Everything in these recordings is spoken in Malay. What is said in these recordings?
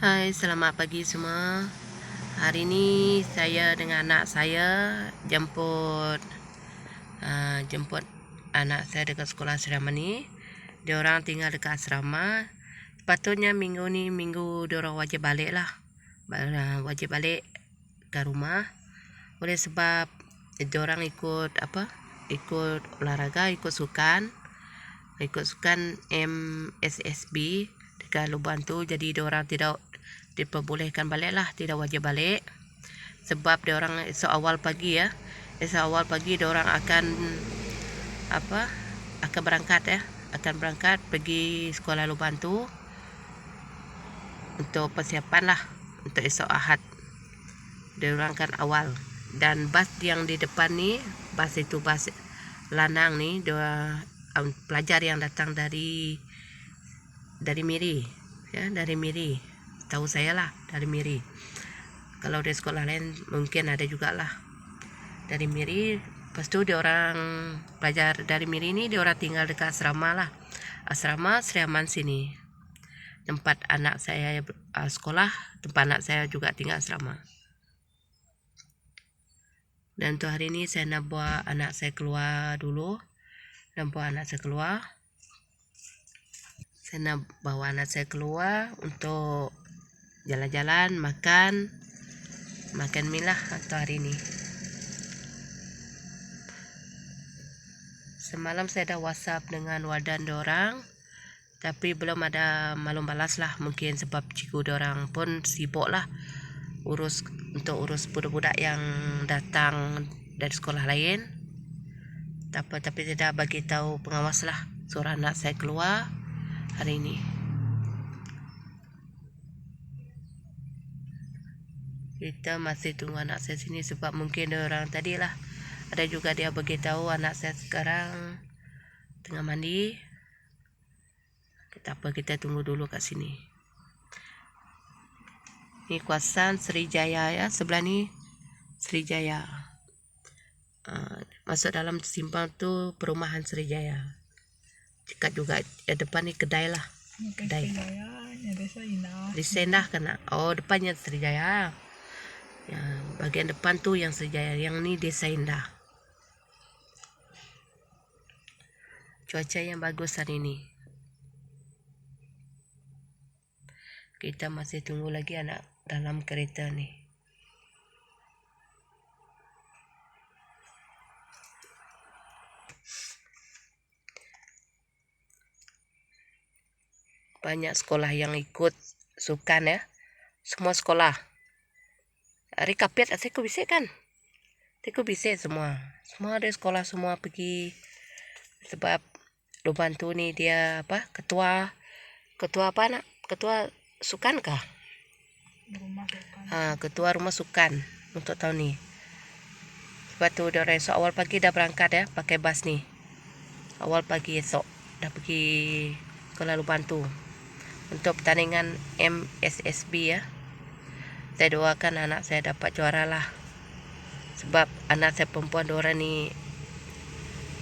Hai, selamat pagi semua. Hari ini saya dengan anak saya jemput uh, jemput anak saya dekat sekolah asrama ni. Dia orang tinggal dekat asrama. Patutnya minggu ni minggu dia orang wajib balik lah. Uh, wajib balik ke rumah. Oleh sebab dia orang ikut apa? Ikut olahraga, ikut sukan. Ikut sukan MSSB dekat Luban tu. Jadi dia orang tidak diperbolehkan balik lah tidak wajib balik. Sebab dia orang esok awal pagi ya esok awal pagi dia orang akan apa akan berangkat ya. Akan berangkat pergi sekolah Lubantu untuk persiapan lah untuk esok Ahad. Dia orang kan awal. Dan bas yang di depan ni bas itu bas lanang ni dua um, pelajar yang datang dari dari Miri ya dari Miri tahu saya lah dari Miri. Kalau di sekolah lain mungkin ada juga lah dari Miri. Lepas tu dia orang pelajar dari Miri ni dia orang tinggal dekat asrama lah. Asrama Seriaman sini. Tempat anak saya uh, sekolah, tempat anak saya juga tinggal asrama. Dan tu hari ni saya nak bawa anak saya keluar dulu. Dan bawa anak saya keluar. Saya nak bawa anak saya keluar untuk jalan-jalan, makan, makan mie lah atau hari ini. Semalam saya dah whatsapp dengan wadan orang, tapi belum ada malum balas lah. Mungkin sebab cikgu orang pun sibuk lah urus untuk urus budak-budak yang datang dari sekolah lain. Tapi tapi tidak bagi tahu pengawas lah suruh anak saya keluar hari ini. Kita masih tunggu anak saya sini sebab mungkin dia orang tadi lah ada juga dia beritahu anak saya sekarang tengah mandi. Kita apa kita tunggu dulu kat sini. Ni kuasan Srijaya ya sebelah ni Srijaya uh, masuk dalam simpang tu perumahan Srijaya dekat juga ya, depan ni kedai lah. Kedai. Desain dah kena. Oh, depannya Srijaya. Ya, bagian depan tu yang sejaya, yang ni desain dah. Cuaca yang bagus hari ini. Kita masih tunggu lagi anak dalam kereta ni. Banyak sekolah yang ikut sukan ya. Semua sekolah. Hari kapit asal aku bisik kan? Aku bisik semua. Semua ada sekolah semua pergi. Sebab Luban tu ni dia apa? Ketua. Ketua apa nak? Ketua sukan kah? Rumah sukan. Ha, ketua rumah sukan untuk tahun ni. Sebab tu dia esok awal pagi dah berangkat ya. Pakai bas ni. Awal pagi esok. Dah pergi ke Lalu Bantu. Untuk pertandingan MSSB ya saya doakan anak saya dapat juara lah. Sebab anak saya perempuan dua ni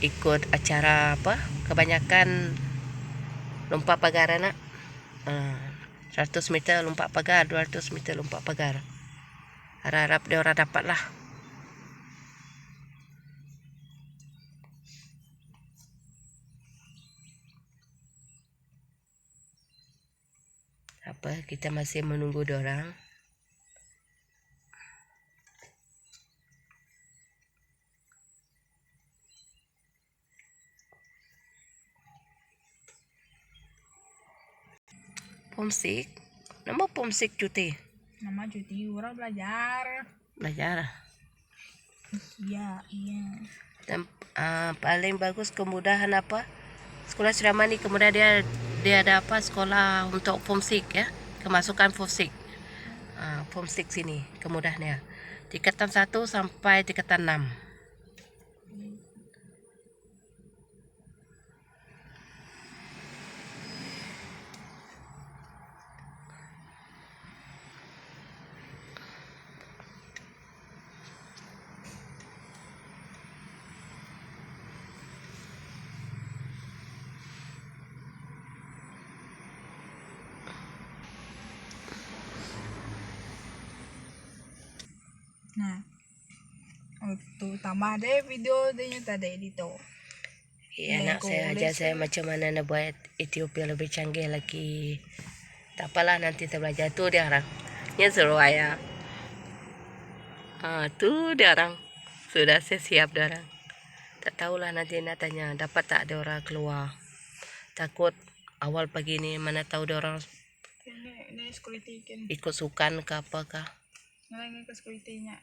ikut acara apa? Kebanyakan lompat pagar anak. Uh, 100 meter lompat pagar 200 meter lompat pagar. Harap-harap dia orang dapat lah. Apa? Kita masih menunggu dia orang Homesick? Nama homesick cuti? Nama cuti orang belajar. Belajar? Ya, iya. Dan uh, paling bagus kemudahan apa? Sekolah asrama ni kemudian dia dia ada apa sekolah untuk homesick ya? Kemasukan homesick. Uh, homesick sini kemudahannya. Tingkatan 1 sampai tingkatan 6. Nah. Oh, tambah deh video dia tadi dito. Ya, Ya, anak saya ajar saya macam mana nak buat Ethiopia lebih canggih lagi. Tak apalah nanti kita belajar. Tu dia orang. Yang suruh ayah. Ah, tu dia orang. Sudah saya siap dia orang. Tak tahulah nanti nak tanya. Dapat tak dia orang keluar. Takut awal pagi ni mana tahu dia orang kan. ikut sukan ke apakah. Nalangin ko sa kulti niya.